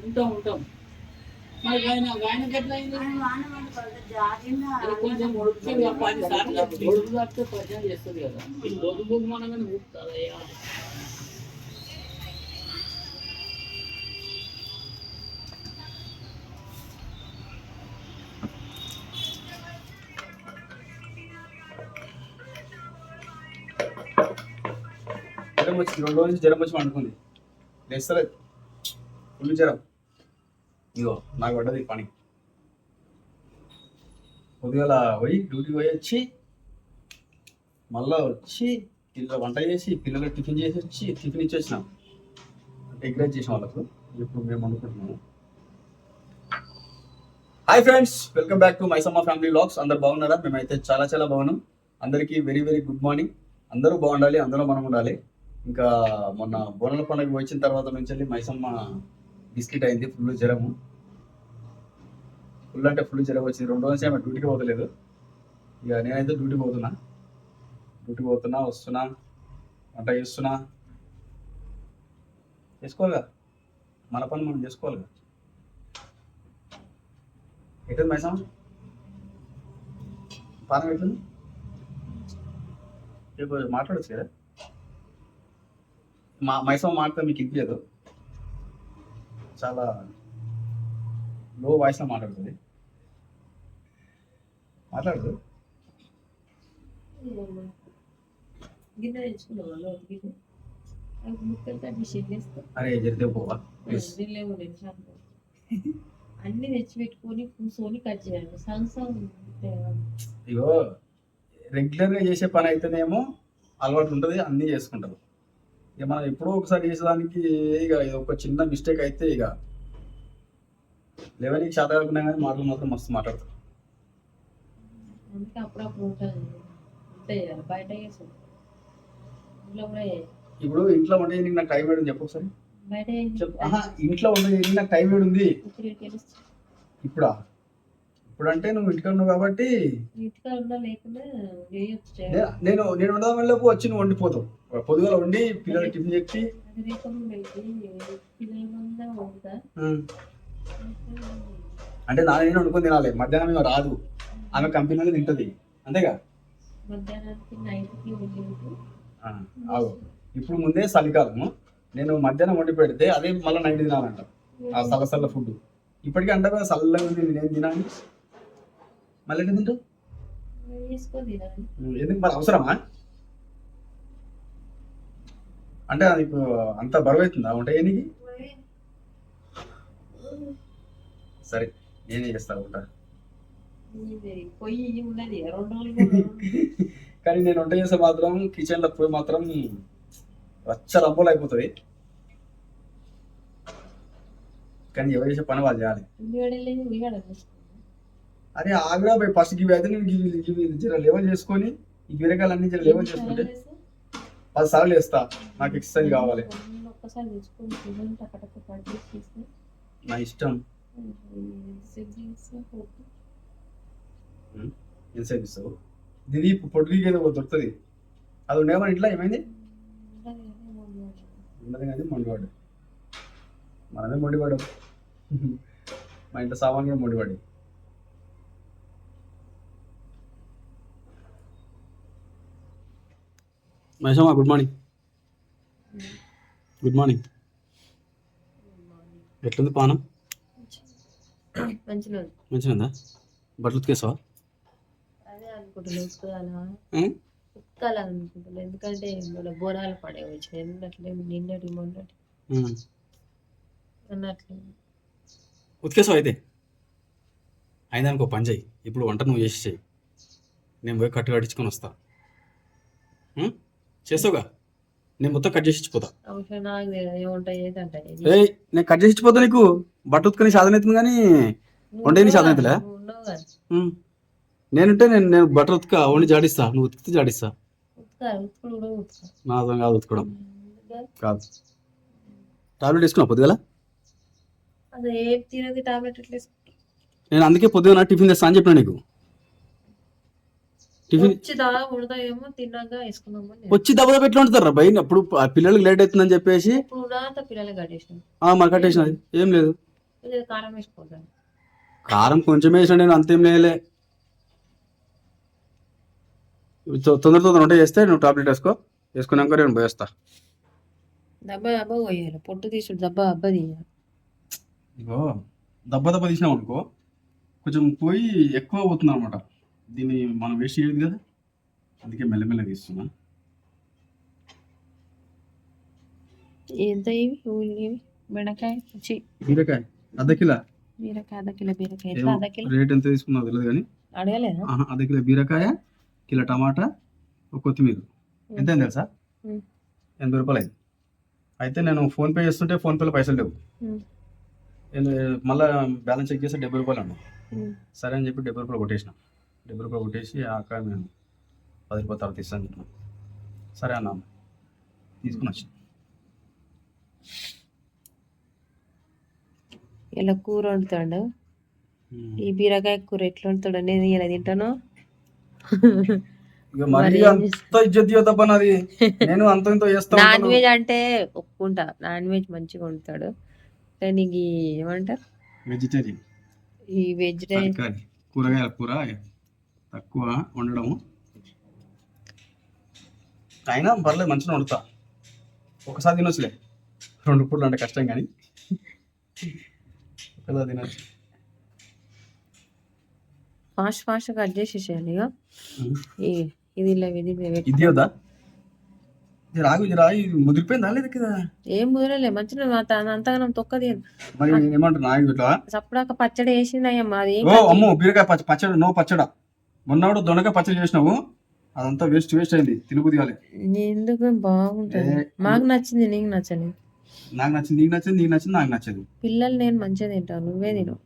ఉంటాం ఉంటాం. మరి ఆయన ఆయనకి ఎట్లా అయింది అది కొంచెం ఉడికి ఇక పది సార్లు ఒడుగు కడితే పరిచయం చేస్తుంది కదా. జ్వరం వచ్చి రెండు రోజుల నుంచి జ్వరం వచ్చి పండుకుంది. లేస్తలేదు. ఫుల్ జ్వరం ఇగో నాకు పడ్డది పని. పొద్దుగల పోయి డ్యూటీ పోయి వచ్చి మళ్ళా వచ్చి పిల్లలు వంట చేసి పిల్లలకు టిఫిన్ చేసి వచ్చి టిఫిన్ ఇచ్చి వచ్చినాం. ఎగ్ రైస్ చేసిన వాళ్ళకు ఇప్పుడు మేము అనుకుంటున్నాము. Hi friends welcome back to Maisamma family lakhs అందరు బాగున్నారా? మేమైతే చాలా చాలా బాగున్నాం. అందరికీ వెరీ వెరీ గుడ్ మార్నింగ్. అందరూ బాగుండాలి అందరూ మనం ఉండాలి. ఇంకా మొన్న బోనాల పండుగ వచ్చిన తర్వాత నుంచి వెళ్ళి మైసమ్మ బిస్కెట్ అయింది ఫుల్ జ్వరము. ఫుల్ అంటే ఫుల్ జ్వరం వచ్చింది. రెండు రోజులు ఆమె డ్యూటీకి పోతలేదు. ఇక నేనైతే డ్యూటీకి పోతున్నా. డ్యూటీకి పోతున్నా వస్తున్నా వంట చేస్తున్నా. చేసుకోవాలిగా. మన పని మనం చేసుకోవాలిగా. ఎట్టుంది మైసమ్మ పానం ఎట్లుంది? రేపు మాట్లాడచ్చు కదా? మా మైసమ్మ మాట్లాడితే మీకు ఇవ్వలేదు చాలా లో వాయిస్లో మాట్లాడుతుంది మాట్లాడదు అరే జరితే పోవా. అన్ని తెచ్చి పెట్టుకొని కూర్చొని కట్ చేయాలి. సంసం ఇగో రెగ్యులర్గా చేసే పని అయితేనేమో అలవాటు ఉంటుంది అన్నీ చేసుకుంటారు. ఇక మనం ఎప్పుడో ఒకసారి చేసేదానికి ఇక ఇది ఒక చిన్న మిస్టేక్ అయితే ఇక లెవెన్కి చేత కాకుండా కానీ మాటలు మాత్రం మస్తు మాట్లాడతారు. ఇప్పుడు ఇంట్లో వంట చేయడానికి నాకు టైం వేయడం చెప్పు ఒకసారి. ఇంట్లో వంట చేయడానికి నాకు టైం వేడి ఉంది ఇప్పుడా? ఇప్పుడు అంటే నువ్వు ఇంటికి ఉన్నావు కాబట్టి నే-. నేను నేను ఉండడం వచ్చి నువ్వు వండిపోతావు. పొద్దుగల వండి పిల్లలకి టిఫిన్ చెప్పి పిల్లల అంటే నాన్న నేను వండుకొని తినాలి. మధ్యాహ్నం రాదు. ఆమె కంపెనీలో తింటుంది. అంతేగా? ఇప్పుడు ముందే చలికాలము. నేను మధ్యాహ్నం వండి పెడితే అదే మళ్ళీ నైట్ తినాలంట. ఆ చల్ల ఫుడ్ ఇప్పటికీ అంటే చల్లగా ఉంది నేను తినాలి. మళ్ళీ ఎందుకు ఎందుకు మరి అవసరమా? అంటే అది ఇప్పుడు అంత బరువు అవుతుందా వంట చేయనీకి? సరే నేనే చేస్తా ఉంటా కానీ నేను వంట చేస్తే మాత్రం కిచెన్లో పోయి మాత్రం రచ్చ రంబోలు అయిపోతుంది కానీ ఎవరు చేసే పని వాళ్ళు చేయాలి. అరే ఆగ్రా పోయి ఫస్ట్ గివి అయితే నేను గివి గివి జర లెవెల్ చేసుకొని ఈ బీరకాయలు అన్ని జర లెవెల్ చేసుకుంటే పది సార్లు వేస్తా నాకు ఎక్సర్సైజ్ కావాలి. నా ఇష్టం. ఎక్సర్సైజ్ ఇస్తావు పొట్టుకి ఏదో దొరుకుతుంది. అది ఉండేమని ఇంట్లో? ఏమైంది. ఉండదు కానీ మొండివాడు. మనమే మొండివాడు. మా ఇంట్లో సామాన్ కూడా మొండివాడు. Maheshamma good morning good morning ఎట్లుంది పానం? మంచిగా బట్టలు ఉతికేసావా? అదే అనుకుంటున్నా ఉతకాలా? ఉం? ఉతకాలనుకుంటున్నా ఎందుకంటే మన బోనాలు పడే వచ్చినాయి అన్నట్లే నిన్నటి మొన్నటి. ఉం. అన్నట్లు. ఉతికేసావు అయితే? అయినానికి పని చేయి. ఇప్పుడు వంట నువ్వు చేసి చెయ్యి నేను పోయి కట్టు కట్టించుకొని వస్తా. ఉం? చేస్తావుగా? నేను మొత్తం కట్ చేసి ఇచ్చిపోతా. నేను కట్ చేసి ఇచ్చిపోతా నీకు. బట్ట ఉతుకొని సాధన అవుతుంది కానీ ఏం సాధన ఉం. నేనుంటే నేను నేను బట్ట ఉతుక వండి జాడిస్తా. నువ్వు ఉతికితే జాడిస్తా. ఉతుకుడు నా అర్థం కాదు ఉతుకోవడం ఇంకా కాదు. టాబ్లెట్ వేసుకున్నావు పొద్దుగల? నేను అందుకే పొద్దున టిఫిన్ తెస్తా అని చెప్పిన నీకు. టిఫిన్ వచ్చి దెబ్బ పెట్టి ఉంటారు బయట అప్పుడు పిల్లలకి లేట్ అవుతుందని చెప్పేసి కట్టేసిన. ఏం లేదు. కారం కొంచెం వేసిన నేను అంతేం లేలే తొందర తొందర ఉంటే చేస్తే నువ్వు టాబ్లెట్ వేసుకో. వేసుకున్నాక నేను పోయేస్తా. దెబ్బ దెబ్బ పోయాలి. పొట్టు తీసుడు దెబ్బ దెబ్బ తీయాలి. ఇగో దెబ్బ దెబ్బ తీసినాం అనుకో కొంచెం పోయి ఎక్కువ పోతుంది అనమాట దీన్ని మనం వేస్ట్ చేయదు కదా? అందుకే మెల్లమెల్ల తీస్తున్నా ఎంత ఇవి? ఊళ్ళు ఇవి? బెండకాయ? చి. బీరకాయ. అర్ధ కిలో? బీరకాయ అర్ధ కిలో బీరకాయ. ఎట్లా అర్ధ కిలో? రేట్ ఎంత తీసుకున్నావు తెలియదు కానీ. అడగలేదా? అర్ధ కిలో బీరకాయ కిలో టమాటా ఒక కొత్తిమీర. ఎంత తెలుసా. ఎనభై రూపాయలు అయింది. అయితే నేను ఫోన్పే చేస్తుంటే ఫోన్పేలో పైసలు లేవు. మళ్ళీ బ్యాలెన్స్ చెక్ చేస్తే డెబ్బై రూపాయలు అన్నా. సరే అని చెప్పి డెబ్బై రూపాయలు కొట్టేసిన. డెబ్బై రూపాయలు కొట్టేసి ఆ అక్క నేను పది రూపాయల తర్వాత ఇస్తాను చెప్పిన. సరే అన్నా తీసుకుని వచ్చి ఇలా కూర వండుతాడు. ఈ బీరకాయ కూర ఎట్లా వండుతాడు నేను ఇలా తింటాను? ఇక మరి మరి అంత ఇజ్జత్ తప్ప నాది నేను అంత ఇంత చేస్తా నాన్ ఉంటాను. వెజ్ అంటే ఒప్పుకుంటా. నాన్ వెజ్ మంచిగా వండుతాడు. కానీ ఏమంటారు? వెజిటేరియన్ ఈ వెజిటేరియన్ కూరగాయల కూర తక్కువ వండడము. అయినా పర్లేదు మంచిగా వండుతా. ఒకసారి తినొచ్చులే. రెండు పూటలు అంటే కష్టం కానీ. ఒకలా తినొచ్చు. ఫాస్ట్ ఫాస్ట్ కట్ చేసేసేయాలి ఇక ఈ ఇది ఇలా ఇది ఇది వద్దా? ఇది రాగు ఇది రాగి ముదిరిపోయిందా లేదు కదా? ఏం ముదరలే మంచిగా అంతగానం తొక్కది. మరి నేను ఏమంటారు నాకు ఇట్లా? సప్పుడాక పచ్చడి వేసిందయ్యమ్మా అది అమ్మో బీరకాయ పచ్చ పచ్చడి నో పచ్చడా. మొన్నడు దొండకాయ పచ్చడి చేసినావు? అదంతా వేస్ట్ వేస్ట్ అయింది. తినబుద్ధి కాలే. ఎందుకు? బాగుంటుంది. మాకు నచ్చింది నీకు నచ్చలేదు నాకు నచ్చింది నీకు నచ్చింది నీకు నచ్చింది నాకు నచ్చదు. పిల్లలు నేను మంచిగా తింటాను నువ్వే తిను.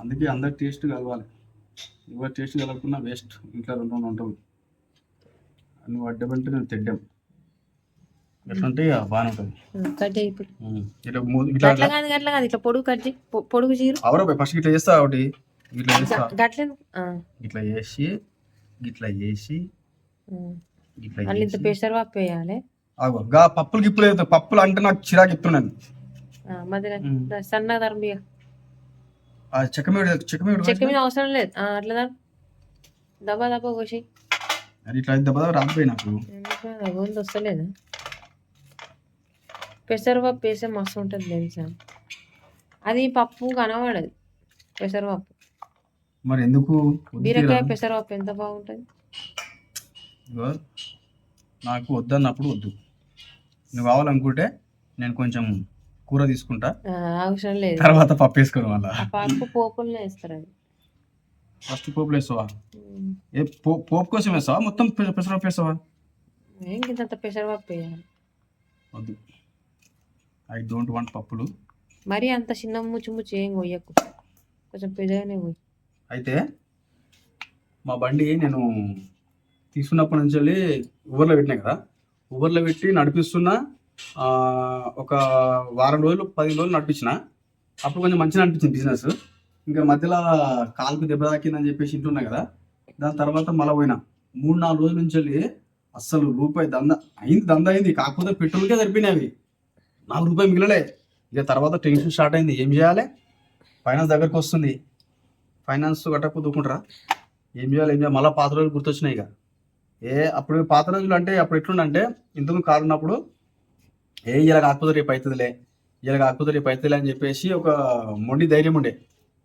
అందుకే అందరు టేస్ట్ కలవాలి. ఎవరు టేస్ట్ కలగకుండా వేస్ట్. ఇంట్లో రెండు రెండు ఉంటావు నువ్వు అడ్డమంటే నేను తిడ్డాం ఎట్లుంటే ఇక బాగానే ఉంటుంది. కట్ చేయి ఇప్పుడు. ఉమ్. ఇట్లా కాదు ఇట్లా పొడుగు కట్ చేయి. పొ- పొడుగు చీరు. అవరా ఫస్ట్ ఇట్లా చేస్తా ఒకటి. ఇట్లా చేసి ఇట్లా చేసి మళ్ళీ ఇంత పెసర పప్పు వేయాలి? గా పప్పులు గిప్పులు అవుతాయి పప్పులు అంటే నాకు చిరాకు ఉమ్. సన్నగా చెక్కమేడు చెక్కమేడు అవసరం లేదు. ఆ, అట్లా దాని దబా దబా కోసి అది ఇట్లా దెబ్బ రాకపోయి నాకు. ఎందుకు గోంది వస్తలేదు? పెసరపప్పు వేస్తే మస్తు ఉంటుంది తెలుసా? అది పప్పు కనబడదు పెసరపప్పు మరి ఎందుకు బీరకాయ. పెసరపప్పు ఎంత బాగుంటుంది? నాకు వద్దన్నప్పుడు వద్దు. నువ్వు కావాలనుకుంటే నేను కొంచెం కూర తీసుకుంటా. అవసరం లేదు. తర్వాత పప్పు వేసుకోను మళ్ళా. పప్పు పోపుల్లో వేస్తారు అది ఫస్ట్ పోపులు వేస్తావా. ఏ పోపు కోసం వేస్తావా? మొత్తం పెస- పెసరపప్పు వేస్తావా? ఏం ఇంత పెసరపప్పు వేయాలి. వద్దు. ఐ డోంట్ వాంట్ పప్పులు. మరి అంత చిన్న ముచ్చు ముచ్చు ఏం కొయ్యకు. కొంచెం పెద్దగానే పోయి అయితే మా బండి నేను తీసుకున్నప్పటి నుంచి వెళ్ళి ఊబర్లో పెట్టినా కదా. ఊబర్లో పెట్టి నడిపిస్తున్నా ఒక వారం రోజులు పది రోజులు నడిపించిన. అప్పుడు కొంచెం మంచిగా అనిపించింది బిజినెస్. ఇంకా మధ్యలో కాలుకు దెబ్బ తాకిందని చెప్పేసి ఇంటున్నా కదా. దాని తర్వాత మళ్ళీ పోయినా. మూడు నాలుగు రోజుల నుంచి వెళ్ళి అస్సలు రూపాయి దంద అయింది దంద అయింది. కాకపోతే పెట్రోల్కే సరిపోయినాయి అవి. నాలుగు రూపాయలు మిగిలలే. ఇక తర్వాత టెన్షన్ స్టార్ట్ అయింది. ఏం చేయాలి? ఫైనాన్స్ దగ్గరకు వస్తుంది. ఫైనాన్స్ గట్ట కుదుకుంటారా ఏం చేయాలి ఏం చేయాలి? మళ్ళీ పాత రోజులు గుర్తొచ్చినాయి ఇక. ఏ అప్పుడు పాత రోజులు అంటే అప్పుడు ఎట్లుండంటే ఇంతకు కారు ఉన్నప్పుడు ఏ ఇలా కాకపోతే రేపు అవుతుందిలే ఇలా కాకపోతే రేపు అవుతుందిలే అని చెప్పేసి ఒక మొండి ధైర్యం ఉండే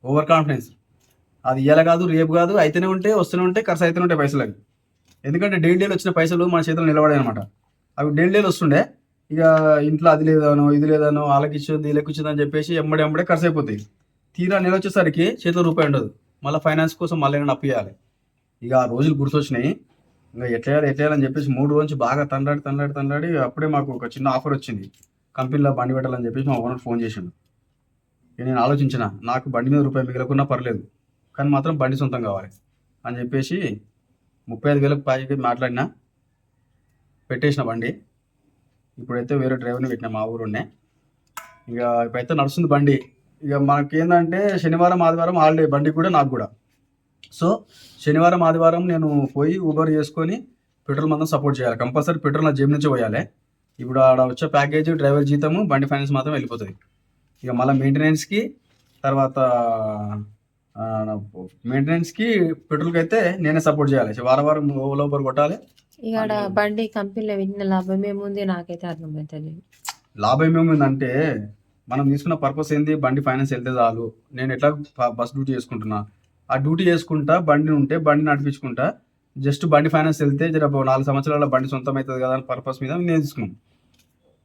ఓవర్ కాన్ఫిడెన్స్. అది ఇలా కాదు రేపు కాదు అయితేనే ఉంటే వస్తూనే ఉంటే ఖర్చు అయితేనే ఉంటాయి పైసలు అవి. ఎందుకంటే డైలీ డైలీ వచ్చిన పైసలు మన చేతిలో నిలబడాయి అనమాట అవి డైలీ డైలీ వస్తుండే ఇక ఇంట్లో అది లేదానో ఇది లేదానో వాళ్ళకి ఇచ్చింది వీళ్ళకి ఇచ్చింది అని చెప్పేసి ఎంబడి ఎంబడే ఖర్చు అయిపోతాయి. తీరా నెల వచ్చేసరికి చేతిలో రూపాయి ఉండదు. మళ్ళీ ఫైనాన్స్ కోసం మళ్ళీ ఏమైనా అప్పు చేయాలి ఇక ఆ రోజులు గుర్తొచ్చినాయి. ఇంకా ఎట్లా చేయాలి ఎట్లా చెప్పేసి మూడు రోజు బాగా తండ్రాడి తండ్రాడి తండ్రాడి అప్పుడే మాకు ఒక చిన్న ఆఫర్ వచ్చింది. కంపెనీలో బండి పెట్టాలని చెప్పేసి మా ఓనర్ ఫోన్ చేసిండు. ఇక నేను ఆలోచించిన నాకు బండి మీద రూపాయి మిగలకున్నా పర్లేదు కానీ మాత్రం బండి సొంతం కావాలి అని చెప్పేసి ముప్పై ఐదు వేలకు పైకి మాట్లాడినా. పెట్టేసిన బండి. ఇప్పుడైతే వేరే డ్రైవర్ని పెట్టినా మా ఊరున్నే. ఇక ఇప్పుడైతే నడుస్తుంది బండి. ఇక మనకేందంటే శనివారం ఆదివారం హాలిడే బండి కూడా నాకు కూడా. సో శనివారం ఆదివారం నేను పోయి ఊబర్ చేసుకొని పెట్రోల్ మాత్రం సపోర్ట్ చేయాలి. కంపల్సరీ పెట్రోల్ నా జేబు నుంచి పోయాలి. ఇప్పుడు ఆడ వచ్చే ప్యాకేజ్ డ్రైవర్ జీతము బండి ఫైనాన్స్ మాత్రం వెళ్ళిపోతుంది. ఇక మళ్ళీ మెయింటెనెన్స్కి తర్వాత మెయింటెనెన్స్కి పెట్రోల్కి అయితే నేనే సపోర్ట్ చేయాలి. వారం వారం ఓలా ఊబర్ కొట్టాలి. ఇక బండి కంపెనీలో విన్న లాభం ఏముంది నాకైతే అర్థమవుతుంది. లాభం ఏముందంటే మనం తీసుకున్న పర్పస్ ఏంది? బండి ఫైనాన్స్ వెళ్తే చాలు. నేను ఎట్లా బస్ డ్యూటీ చేసుకుంటున్నా? ఆ డ్యూటీ చేసుకుంటా బండి ఉంటే బండి నడిపించుకుంటా. జస్ట్ బండి ఫైనాన్స్ వెళ్తే జర నాలుగు సంవత్సరాల బండి సొంతం అవుతుంది కదా అని పర్పస్ మీద నేను తీసుకున్నాం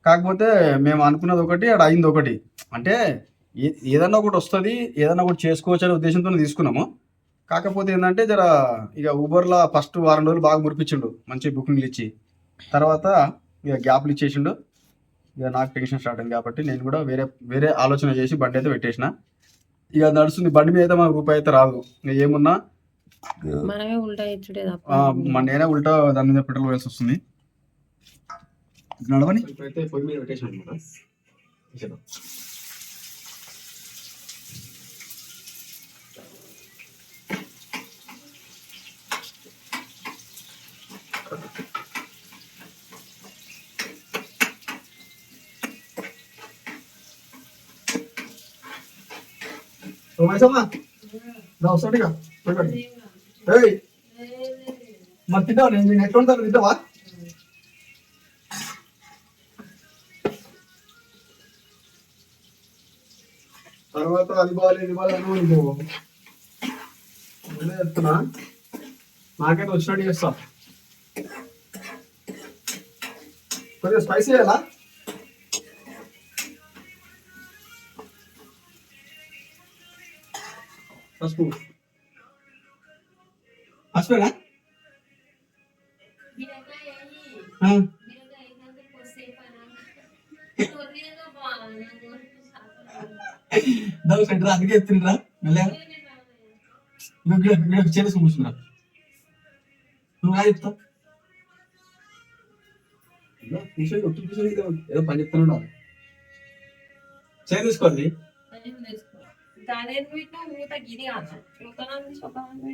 కాకపోతే మేము అనుకున్నది ఒకటి అక్కడ అయింది ఒకటి. అంటే ఏ- ఏదన్నా ఒకటి వస్తుంది ఏదన్నా ఒకటి చేసుకోవచ్చు అనే ఉద్దేశంతో తీసుకున్నాము. కాకపోతే ఏంటంటే జర ఇక ఊబర్లో ఫస్ట్ వారం రోజులు బాగా మురిపించిండు. మంచి బుకింగ్లు ఇచ్చి. తర్వాత ఇక గ్యాప్లు ఇచ్చేసిండు. ఇక నాకు టెన్షన్ స్టార్ట్ అయింది కాబట్టి నేను కూడా వేరే వేరే ఆలోచన చేసి బండి అయితే పెట్టేసిన. ఇక నడుస్తుంది బండి మీద అయితే మనకు రూపాయి అయితే రాదు. ఇక ఏమున్నా? మనమే ఉల్టా మన నేనే ఉల్టా దాని మీద పెట్రోల్ వేయాల్సి వస్తుంది. నడవని? పొయ్యి మీద పెట్టేసిన అనమాట వస్తాడుగా ఏయ్ మరి తింటావా నేను ఎట్లా ఉంటాను తింటావా తర్వాత అది బాగాలి ఇది బాగాలి అని నువ్వు నేనే చెప్తున్నా నాకైతే వచ్చినట్టు చేస్తా కొద్దిగా స్పైసీ చేయాలా పసుపు. పసుపేనా సెంటర్ అందుకే ఎత్తుండ్రా. మెల్లగా. చేసి కూర్చున్నా నువ్వు రాదు చెప్తా. కూర్చొని ఒట్టు కూర్చొని ఏదో పని చెప్తాను చేయి తీసుకోండి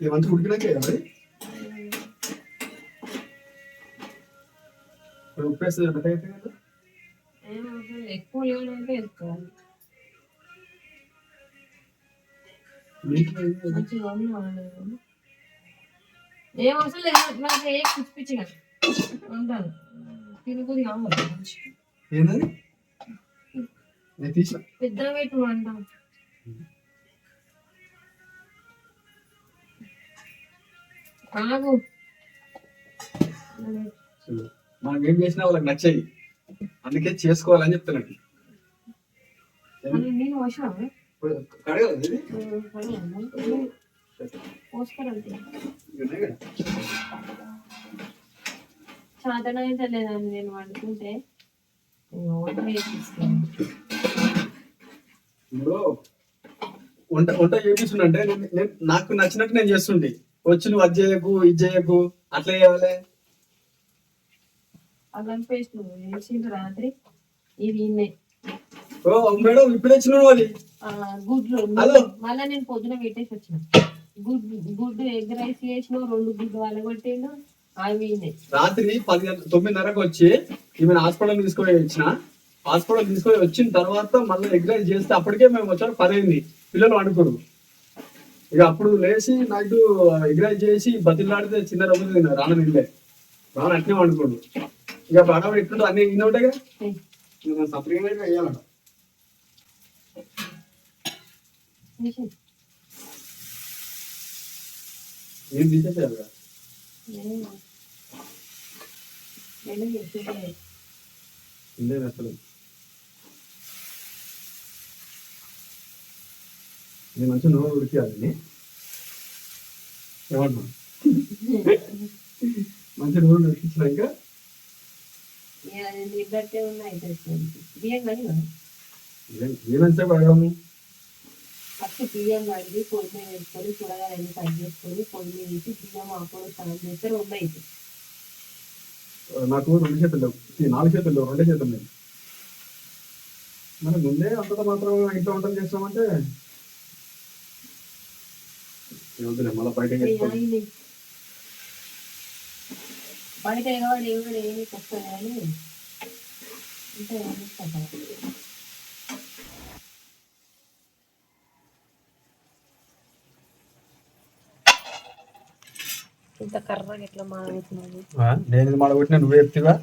ఇది మంచి ఉడికినాకే కదా మరి? ఉప్పు వేస్తే మెత్తగా అవుతుంది కదా? ఎక్కువ లేదంటే వేసుకోవాలి. ఏం అవసరం లేదు నాకు ఏ పిచ్చి పిచ్చిగా. ఉంటాను. తిరుగుతుంది కావాలి మంచిగా ఏంటది నేను తీసిన పెద్ద పెట్టు అంటాం ఆగు మనం ఏం చేసినా వాళ్ళకి నచ్చాయి. అందుకే చేసుకోవాలని చెప్తున్నాను నేను కడగలేదు ఇది. సాధన అయితే లేదండి నేను వండుకుంటే. ఇప్పుడు వంట వంట చేపిస్తుండే నేను నాకు నచ్చినట్టు నేను చేస్తుంటే. వచ్చి నువ్వు అది చేయకు ఇది చేయకు అట్లా చేయాలి. అల్లం పేస్ట్ వేసిండు రాత్రి ఇన్నే. ఓ మేడం ఇప్పుడు వచ్చినావు అది. గుడ్లు. మళ్ళీ నేను పొద్దున పెట్టేసి వచ్చిన. గుడ్డు గుడ్డు ఎగ్ రైస్ చేసిన రెండు గుడ్డు అవి ఇన్నే రాత్రి పది తొమ్మిదిన్నరకు వచ్చి ఈమె హాస్పిటల్ తీసుకొని వచ్చిన. హాస్పిటల్ తీసుకొని వచ్చిన తర్వాత మళ్ళీ ఎగ్రైజ్ చేస్తే అప్పటికే మేము వచ్చాక పది అయింది పిల్లలు వండుకోరు ఇక అప్పుడు లేచి నాకు ఎగ్రైజ్ చేసి బతిలాడితే చిన్న రవ్వ తిన్నారు రాన నిల్లే రాన అట్నే వండుకోడు. ఇక అడవి ఎట్లుంటే అన్ని ఇన్ని ఉంటాయి కదా ఇక మనం సపరేట్గా వేయాలంట. ఏం తీసేసేయాలి కదా ఇందే అసలు నేను మంచిగా నూనె ఉడికేయాలి ఏమన్నా మంచి నూనె ఉడికించినాక. బియ్యం ఏమంటే పడగలము ఫస్ట్ బియ్యం కడిగి పొయ్యి మీద వేసుకొని కూరగాయలు కట్ చేసుకొని పొయ్యి మీద వేసి బియ్యం ఆకులు స్నానం చేస్తే రెండు అయితే నాకు రెండు చేతులు లేవు నాలుగు చేతులు లేవు రెండే చేతులు లేవు మరి ముందే అంతట మాత్రం ఇంట్లో వంటలు చేస్తామంటే వద్దులే మళ్ళీ బయట బయట ఎగవాడు ఎవడు ఏమి తక్కువ కానీ ఇంకా ఇంత కర్రగా ఎట్లా నేను ఇది మాడగొట్టిన నువ్వే చెప్తివా?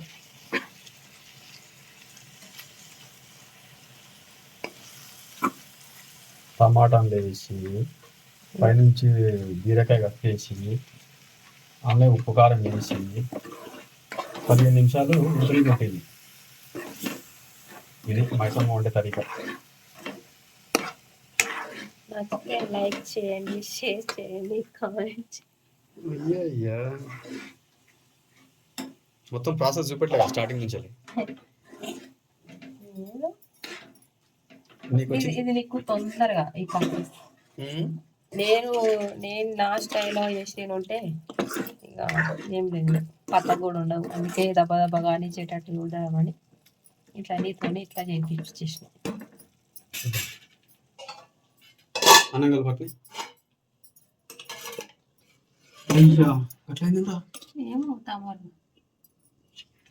టమాటాలు వేసి పైనుంచి బీరకాయ కప్పేసి అందులో ఉప్పు కారం వేసి పదిహేను నిమిషాలు ఉడికి పెట్టింది ఇది మైసమ్మ వండే తరీకా. నచ్చితే లైక్ చేయండి షేర్ చేయండి కామెంట్ మొత్తం ప్రాసెస్ చూపెట్టలేదు స్టార్టింగ్ నుంచి ఇది నీకు తొందరగా ఈ ప్రాసెస్ నేను నేను నా స్టైల్లో చేసిన ఉంటే ఇక ఏం లేదు. పట్ట కూడా ఉండవు. అందుకే దబా దబా కానిచ్చేటట్టు చూద్దామని ఇట్లా నీతోని ఇట్లా చేయించేసిన. అన్నం అట్లయిందిరా ఏమో తమరు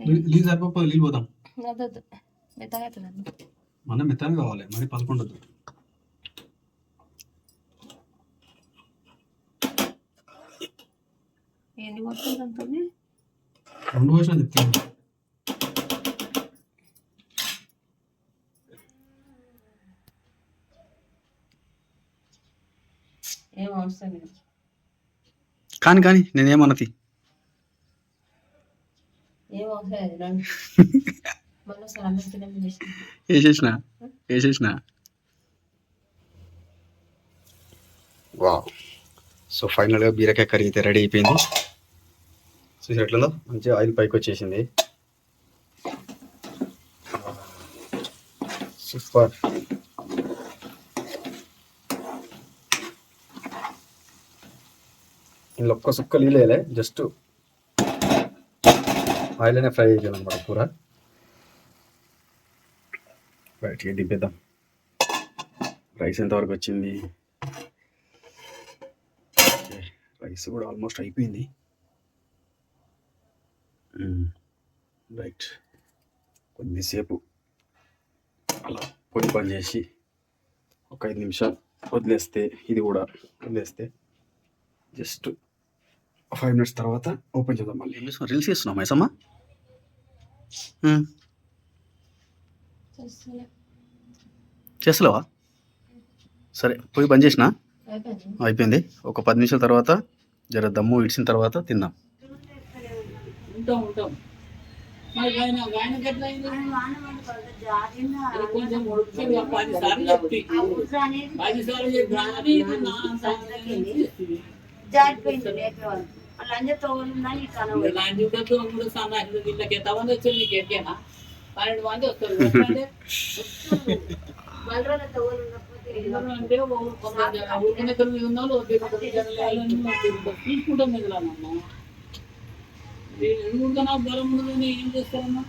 నీళ్ళు సరిపోతుంది నీళ్ళు పోదాం వద్దొద్దు మెత్తగా మనం మెత్తగా కావాలి మరి పదకొండదు ఎన్ని పడుతుంది అంటుంది రెండు వర్షాలు చెప్తాను ఏం అవసరం లేదు కానీ కానీ నేనేమన్నది? వేసేసిన వేసేసిన. వా సో ఫైనల్గా బీరకాయ కర్రీ అయితే రెడీ అయిపోయింది. చూసి ఎట్లుందో? మంచిగా ఆయిల్ పైకి వచ్చేసింది. సూపర్. ఇందులో ఒక్క సుక్క నీళ్ళేలే జస్ట్ ఆయిల్నే ఫ్రై చేయాలి అనమాట కూర బయటికి దింపేద్దాం. రైస్ ఎంతవరకు వచ్చింది? రైస్ కూడా ఆల్మోస్ట్ అయిపోయింది. Hmm, రైట్ కొద్దిసేపు అలా పొడి పని చేసి ఒక ఐదు నిమిషాలు వదిలేస్తే ఇది కూడా వదిలేస్తే జస్ట్ ఫైవ్ మినిట్స్ తర్వాత ఓపెన్ చేద్దాం మళ్ళీ. రీల్స్ చేస్తున్నాం మైసమ్మ? చేస్తలేవా? సరే పోయి బంద్ చేసిన? అయిపోయింది. అయిపోయింది. ఒక పది నిమిషాల తర్వాత జర దమ్ము ఇడిచిన తర్వాత తిందాం. జారిపోయింది లేపేవాళ్ళు వాళ్ళు అంజ తోలుందని కనవ ఇలాంటి ఉండదు కూడా సన్నాసి వీళ్ళకి ఎంతమంది వచ్చారు నీకు ఎక్కేనా పన్నెండు మంది వస్తారు ఎందుకంటే బలరాల తోలు ఉన్నప్పుడు అందరూ అంటే ఊరు కొందరు జనం ఊరికనే తొమ్మిది ఉన్న వాళ్ళు వద్దు, కొందరు జనం లేవాలని వద్దు, వద్దు. తీసుకుంటాం మిగలనమ్మా ఎందుకంటే నాకు బలం ఉండదని ఏం చేస్తారమ్మా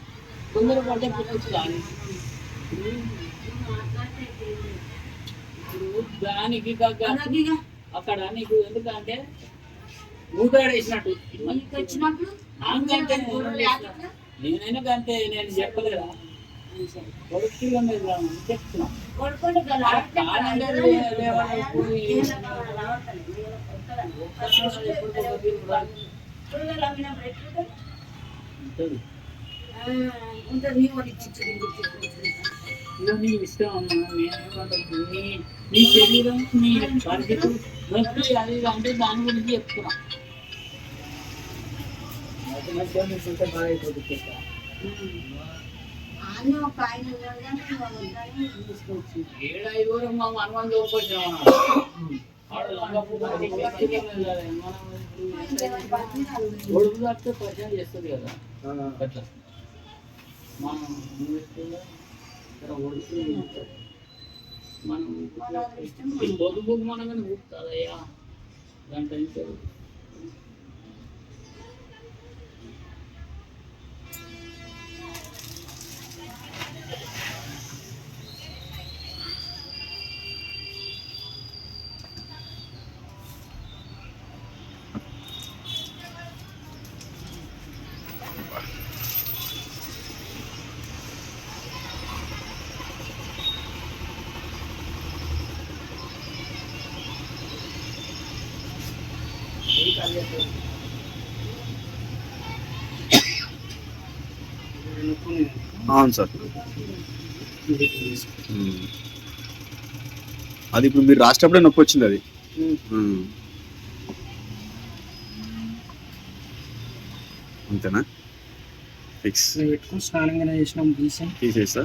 తొందర పడ్డ పిల్లలు కానీ ఇప్పుడు దానికి తగ్గ అలాగేగా అక్కడ నీకు ఎందుకంటే ఊరు లేకుండా. నేనైనా కంటే నేను చెప్పలేదా? రాను, చెప్తున్నా? ఉంటది. ఉంటుంది. నీ ఇష్టం నీ నీ శరీరం నీ పరిస్థితి నొప్పి అది అంటే దాని గురించి చెప్తున్నా మా మనమని చేస్తుంది కదా అట్లా మనం మనం ఈ పొదుపు మనమని ఊపుతుందయ్యా? గంట అవును సార్. అది ఇప్పుడు మీరు రాసేటప్పుడే నొప్పి వచ్చింది అది. అంతేనా? ఫిక్స్. పెట్టుకుని స్నానం చేసినాం తీసాం తీసేస్తా